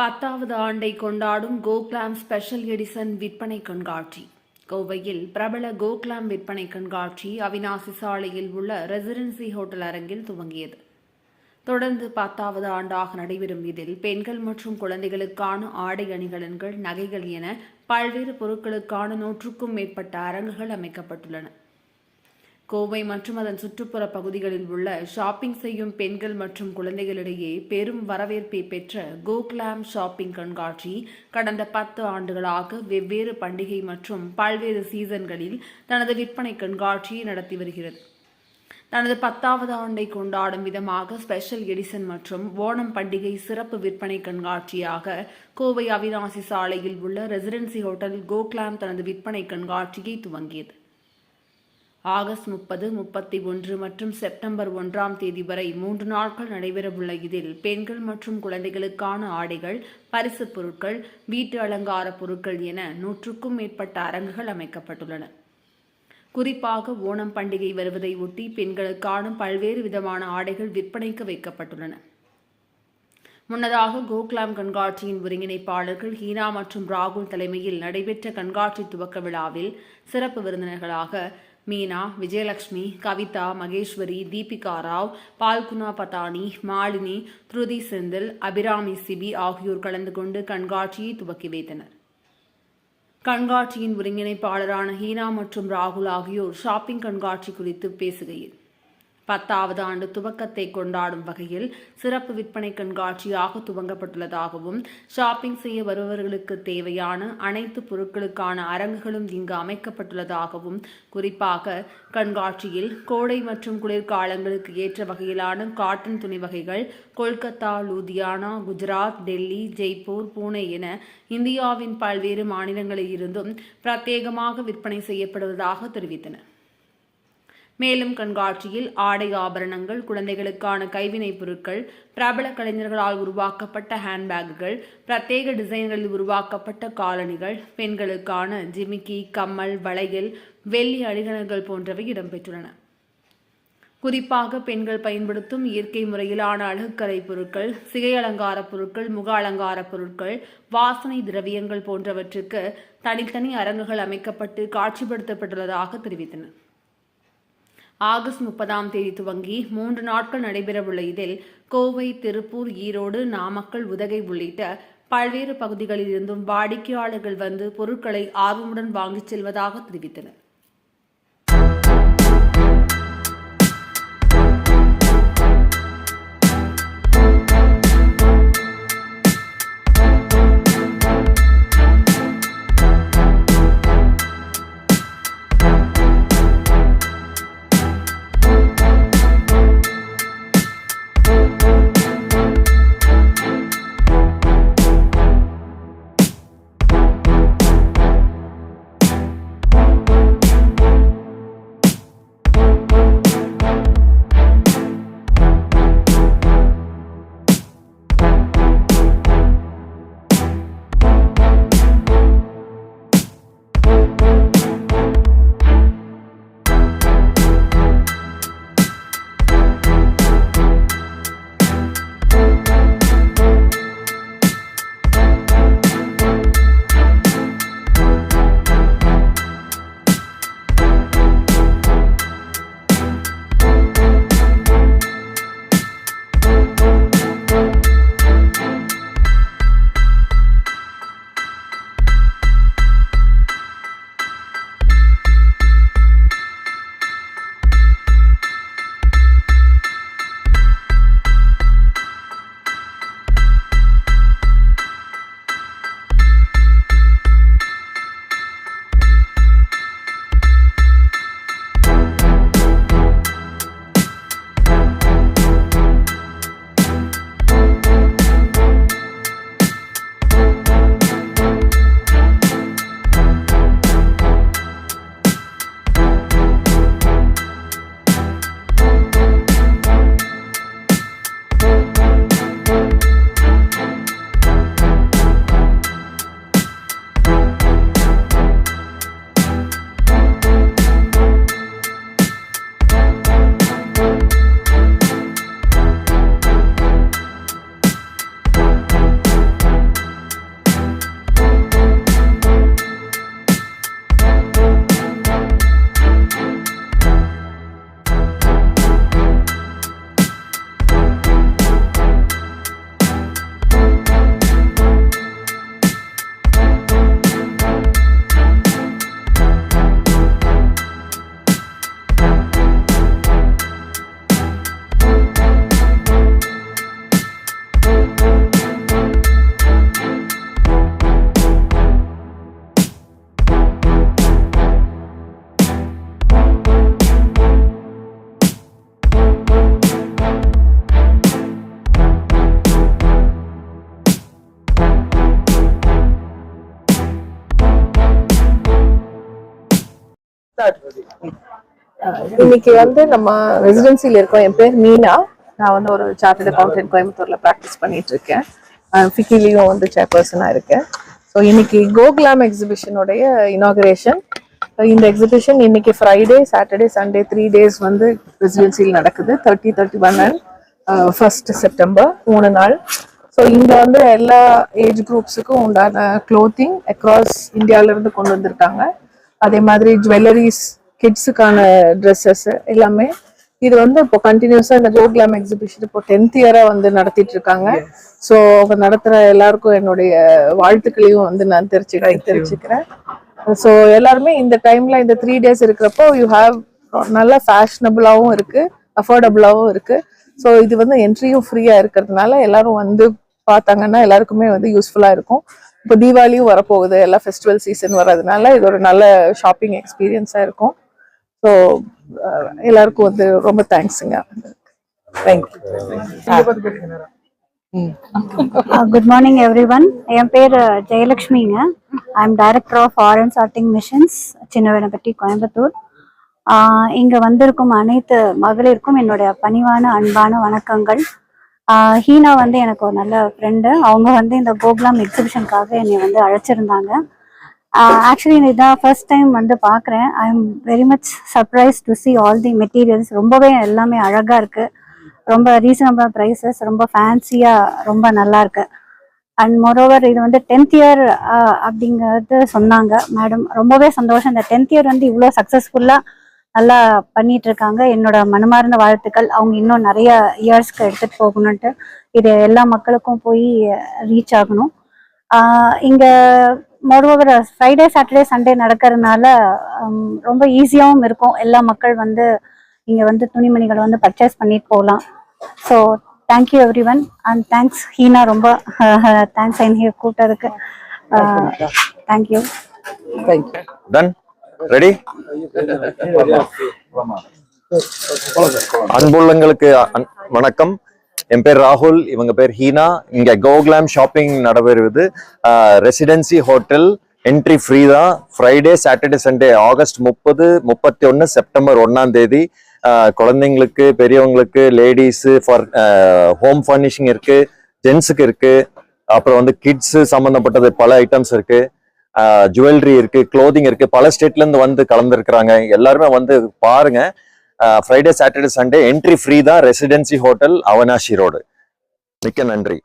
பத்தாவது ஆண்டை கொண்டாடும் கோக்லாம் ஸ்பெஷல் எடிசன் விற்பனை கண்காட்சி. கோவையில் பிரபல கோக்லாம் விற்பனை கண்காட்சி அவினாசி சாலையில் உள்ள ரெசிடென்சி ஹோட்டல் அரங்கில் துவங்கியது. தொடர்ந்து பத்தாவது ஆண்டாக நடைபெறும் இதில் பெண்கள் மற்றும் குழந்தைகளுக்கான ஆடை அணிகலன்கள் நகைகள் என பல்வேறு பொருட்களுக்கான நூற்றுக்கும் மேற்பட்ட அரங்குகள் அமைக்கப்பட்டுள்ளன. கோவை மற்றும் அதன் சுற்றுப்புற பகுதிகளில் உள்ள ஷாப்பிங் செய்யும் பெண்கள் மற்றும் குழந்தைகளிடையே பெரும் வரவேற்பை பெற்ற கோக்லாம் ஷாப்பிங் கண்காட்சி கடந்த பத்து ஆண்டுகளாக வெவ்வேறு பண்டிகை மற்றும் பல்வேறு சீசன்களில் தனது விற்பனை கண்காட்சியை நடத்தி வருகிறது. தனது பத்தாவது ஆண்டை கொண்டாடும் விதமாக ஸ்பெஷல் எடிசன் மற்றும் ஓணம் பண்டிகை சிறப்பு விற்பனை கண்காட்சியாக கோவை அவிநாசி சாலையில் உள்ள ரெசிடென்சி ஹோட்டல் கோக்லாம் தனது விற்பனை கண்காட்சியை துவங்கியது. ஆகஸ்ட் முப்பது முப்பத்தி ஒன்று மற்றும் செப்டம்பர் ஒன்றாம் தேதி வரை மூன்று நாட்கள் நடைபெறவுள்ள இதில் பெண்கள் மற்றும் குழந்தைகளுக்கான ஆடைகள் பரிசுப் பொருட்கள் வீட்டு அலங்கார பொருட்கள் என நூற்றுக்கும் மேற்பட்ட அரங்குகள் அமைக்கப்பட்டுள்ளன. குறிப்பாக ஓணம் பண்டிகை வருவதை ஒட்டி பெண்களுக்கான பல்வேறு விதமான ஆடைகள் விற்பனைக்கு வைக்கப்பட்டுள்ளன. முன்னதாக கோக்லாம் கண்காட்சியின் ஒருங்கிணைப்பாளர்கள் ஹீனா மற்றும் ராகுல் தலைமையில் நடைபெற்ற கண்காட்சி துவக்க விழாவில் சிறப்பு விருந்தினர்களாக மீனா விஜயலட்சுமி கவிதா மகேஸ்வரி தீபிகா ராவ் பால்குனா பதானி மாலினி த்ருதி செந்தில் அபிராமி சிபி ஆகியோர் கலந்து கொண்டு கண்காட்சியை துவக்கி வைத்தனர். கண்காட்சியின் ஒருங்கிணைப்பாளரான ஹீனா மற்றும் ராகுல் ஆகியோர் ஷாப்பிங் கண்காட்சி குறித்து பேசுகையில் பத்தாவது ஆண்டு துவக்கத்தை கொண்டாடும் வகையில் சிறப்பு விற்பனை கண்காட்சியாக துவங்கப்பட்டுள்ளதாகவும் ஷாப்பிங் செய்ய வருபவர்களுக்கு தேவையான அனைத்து பொருட்களுக்கான அரங்குகளும் இங்கு அமைக்கப்பட்டுள்ளதாகவும் குறிப்பாக கண்காட்சியில் கோடை மற்றும் குளிர்காலங்களுக்கு ஏற்ற வகையிலான காட்டன் துணி வகைகள் கொல்கத்தா லூதியானா குஜராத் டெல்லி ஜெய்ப்பூர் பூனே என இந்தியாவின் பல்வேறு மாநிலங்களில் இருந்தும் பிரத்யேகமாக விற்பனை செய்யப்படுவதாக தெரிவித்தனர் மேலும் கண்காட்சியில் ஆடை ஆபரணங்கள் குழந்தைகளுக்கான கைவினைப் பொருட்கள் பிரபல கலைஞர்களால் உருவாக்கப்பட்ட ஹேண்ட்பேக்குகள் பிரத்யேக டிசைன்களில் உருவாக்கப்பட்ட காலணிகள் பெண்களுக்கான ஜிமிக்கி கம்மல் வளையல் வெள்ளி அணிகலன்கள் போன்றவை இடம்பெற்றுள்ளன. குறிப்பாக பெண்கள் பயன்படுத்தும் இயற்கை முறையிலான அழகுக்கலை பொருட்கள் சிகை அலங்கார பொருட்கள் முக அலங்கார பொருட்கள் வாசனை திரவியங்கள் போன்றவற்றுக்கு தனித்தனி அரங்குகள் அமைக்கப்பட்டு காட்சிப்படுத்தப்பட்டுள்ளதாக தெரிவித்தனர் ஆகஸ்ட் முப்பதாம் தேதி துவங்கி மூன்று நாட்கள் நடைபெறவுள்ள இதில் கோவை திருப்பூர் ஈரோடு நாமக்கல் உதகை உள்ளிட்ட பல்வேறு பகுதிகளில் இருந்தும் வாடிக்கையாளர்கள் வந்து பொருட்களை ஆர்வமுடன் வாங்கிச் செல்வதாக தெரிவித்தனர். இன்னைக்கு வந்து நம்ம ரெசிடென்சில இருக்கோம். என் பேர் மீனா. நான் வந்து ஒரு சார்ட்டர்ட் அக்கௌண்டன்ட் கோயம்புத்தூர்ல ப்ராக்டிஸ் பண்ணிட்டு இருக்கேன் ஃபிக்கிலையும் வந்து சேர்பர்சனாக இருக்கேன். ஸோ இன்னைக்கு கோகுலாம் எக்ஸிபிஷனுடைய இனாகிரேஷன் இந்த எக்ஸிபிஷன் இன்னைக்கு Friday Saturday Sunday three days வந்து ரெசிடென்சியில் நடக்குது. Thirty thirty one and first September மூணு நாள். ஸோ இங்க வந்து எல்லா ஏஜ் குரூப்ஸுக்கும் உண்டான க்ளோத்திங் அக்ராஸ் இந்தியாவிலேருந்து கொண்டு வந்திருக்காங்க. அதே மாதிரி ஜுவல்லரிஸ் கிட்ஸுக்கான ட்ரெஸ்ஸஸ் எல்லாமே. இது வந்து இப்போ கண்டினியூஸா இந்த கோகுலாம் எக்ஸிபிஷன் இப்போ டென்த் இயரா வந்து நடத்திட்டு இருக்காங்க. ஸோ அவங்க நடத்துற எல்லாருக்கும் என்னுடைய வாழ்த்துக்களையும் வந்து நான் தெரிச்சு தெரிச்சுக்கிறேன் ஸோ எல்லாருமே இந்த டைம்ல இந்த த்ரீ டேஸ் இருக்கிறப்போ யூ ஹாவ் நல்ல ஃபேஷனபிளாகவும் இருக்கு அஃபோர்டபுளாகவும் இருக்கு. ஸோ இது வந்து என்ட்ரியும் ஃப்ரீயா இருக்கிறதுனால எல்லாரும் வந்து பார்த்தாங்கன்னா எல்லாருக்குமே வந்து யூஸ்ஃபுல்லா இருக்கும். இப்போ தீபாவளியும் வரப்போகுது எல்லா ஃபெஸ்டிவல் சீசன் வர்றதுனால இது ஒரு நல்ல ஷாப்பிங் எக்ஸ்பீரியன்ஸா இருக்கும். ஸோ எல்லாருக்கும் வந்து ரொம்ப தேங்க்ஸுங்க thank you good morning everyone என் பேர் ஜெயலக்ஷ்மிங்க I am director of Aaran charting missions Chinnavedampatti Coimbatore. இங்க வந்திருக்கும் அனைத்து மகளிருக்கும் என்னுடைய பணிவான அன்பான வணக்கங்கள். ஹீனா வந்து எனக்கு ஒரு நல்ல ஃப்ரெண்டு அவங்க வந்து இந்த கோகுலாம் எக்ஸிபிஷனுக்காக என்னை வந்து அழைச்சிருந்தாங்க. ஆக்சுவலி இதான் ஃபர்ஸ்ட் டைம் வந்து பார்க்குறேன் I am very much surprise to see all the materials ரொம்பவே எல்லாமே அழகாக இருக்குது ரொம்ப ரீசனபிள் ப்ரைஸஸ் ரொம்ப ஃபேன்சியாக ரொம்ப நல்லா இருக்கு. அண்ட் மோரோவர் இது வந்து டென்த் இயர் அப்படிங்கிறது சொன்னாங்க. மேடம் ரொம்பவே சந்தோஷம். இந்த டென்த் இயர் வந்து இவ்வளோ சக்ஸஸ்ஃபுல்லாக நல்லா பண்ணிட்டு இருக்காங்க என்னோட மனமார்ந்த வாழ்த்துக்கள். அவங்க இன்னும் நிறைய இயர்ஸ்க்கு எடுத்துட்டு போகணுன்ட்டு இது எல்லா மக்களுக்கும் போய் ரீச் ஆகணும். இங்க மோரோவர் ஃப்ரைடே சாட்டர்டே சண்டே நடக்கிறதுனால ரொம்ப ஈஸியாகவும் இருக்கும். எல்லா மக்கள் வந்து இங்க வந்து துணிமணிகளை வந்து பர்ச்சேஸ் பண்ணிட்டு போகலாம். So thank you everyone and thanks Heena ரொம்ப தேங்க்ஸ் என்னைய கூப்பிட்டதுக்கு. தேங்க்யூ டன் ரெடி அன்புள்ளங்களுக்கு வணக்கம். என் பேர் ராகுல் இவங்க பேர் ஹீனா. இங்க கோகுலாம் ஷாப்பிங் நடைபெறுவது ரெசிடென்சி ஹோட்டல் என்ட்ரி ஃப்ரீ தான். ஃப்ரைடே சாட்டர்டே சண்டே ஆகஸ்ட் முப்பது முப்பத்தி ஒன்று செப்டம்பர் ஒன்னாம் தேதி. குழந்தைங்களுக்கு பெரியவங்களுக்கு லேடிஸு ஃபார் ஹோம் ஃபர்னிஷிங் இருக்கு ஜென்ஸுக்கு இருக்கு. அப்புறம் வந்து கிட்ஸ் சம்பந்தப்பட்டது பல ஐட்டம்ஸ் இருக்கு. ஜுவல்லரி இருக்கு க்ளோதிங் இருக்கு. பல ஸ்டேட்ல இருந்து வந்து கலந்துருக்கிறாங்க. எல்லாருமே வந்து பாருங்க. Friday Saturday Sunday entry free தான் ரெசிடென்சி ஹோட்டல் அவனாஷி ரோடு மிக்க நன்றி.